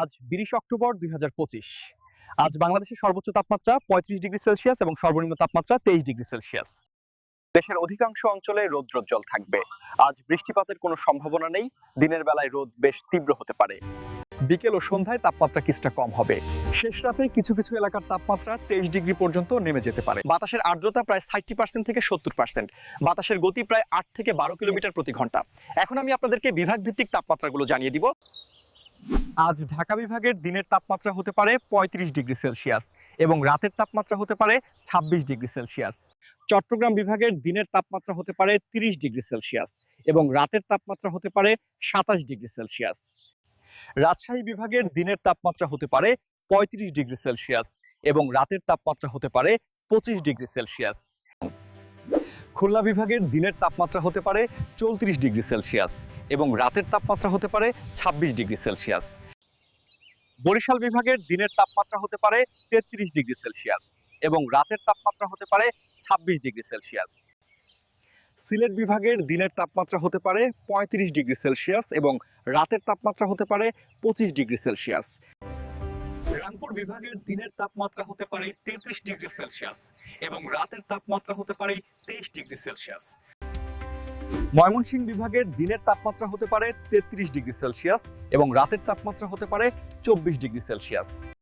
আজ বিশ অক্টোবর দুই হাজার পঁচিশ। আজ বাংলাদেশের সর্বোচ্চ তাপমাত্রা পঁয়ত্রিশ ডিগ্রি সেলসিয়াস এবং সর্বনিম্ন তাপমাত্রা তেইশ ডিগ্রি সেলসিয়াস। দেশের অধিকাংশ অঞ্চলে রৌদ্রোজ্জ্বল থাকবে। আজ বৃষ্টিপাতের কোনো সম্ভাবনা নেই। দিনের বেলায় রোদ বেশ তীব্র হতে পারে। বিকেল ও সন্ধ্যায় তাপমাত্রা কিছুটা কম হবে। শেষ রাতে কিছু কিছু এলাকার তাপমাত্রা তেইশ ডিগ্রি পর্যন্ত নেমে যেতে পারে। বাতাসের আর্দ্রতা প্রায় ষাটটি পার্সেন্ট থেকে সত্তর পার্সেন্ট। বাতাসের গতি প্রায় আট থেকে বারো কিলোমিটার প্রতি ঘণ্টা। এখন আমি আপনাদেরকে বিভাগ ভিত্তিক তাপমাত্রাগুলো জানিয়ে দিব। আজ ঢাকা বিভাগের দিনের তাপমাত্রা হতে পারে পঁয়ত্রিশ ডিগ্রি সেলসিয়াস এবং রাতের তাপমাত্রা হতে পারে ছাব্বিশ ডিগ্রি সেলসিয়াস। চট্টগ্রাম বিভাগের দিনের তাপমাত্রা হতে পারে তিরিশ ডিগ্রি সেলসিয়াস এবং রাতের তাপমাত্রা হতে পারে সাতাশ ডিগ্রি সেলসিয়াস। রাজশাহী বিভাগের দিনের তাপমাত্রা হতে পারে পঁয়ত্রিশ ডিগ্রি সেলসিয়াস এবং রাতের তাপমাত্রা হতে পারে পঁচিশ ডিগ্রি সেলসিয়াস। খুলনা বিভাগের দিনের তাপমাত্রা হতে পারে চৌত্রিশ ডিগ্রি সেলসিয়াস এবং রাতের তাপমাত্রা হতে পারে ছাব্বিশ ডিগ্রি সেলসিয়াস। বরিশাল বিভাগের দিনের তাপমাত্রা হতে পারে তেত্রিশ ডিগ্রি সেলসিয়াস এবং রাতের তাপমাত্রা হতে পারে ছাব্বিশ ডিগ্রি সেলসিয়াস। সিলেট বিভাগের দিনের তাপমাত্রা হতে পারে পঁয়ত্রিশ ডিগ্রি সেলসিয়াস এবং রাতের তাপমাত্রা হতে পারে পঁচিশ ডিগ্রি সেলসিয়াস। রাংপুর বিভাগের দিনের তাপমাত্রা হতে পারে তেত্রিশ ডিগ্রি সেলসিয়াস এবং রাতের তাপমাত্রা হতে পারে তেইশ ডিগ্রি সেলসিয়াস। ময়মনসিংহ বিভাগের দিনের তাপমাত্রা হতে পারে তেত্রিশ ডিগ্রি সেলসিয়াস এবং রাতের তাপমাত্রা হতে পারে চব্বিশ ডিগ্রি সেলসিয়াস।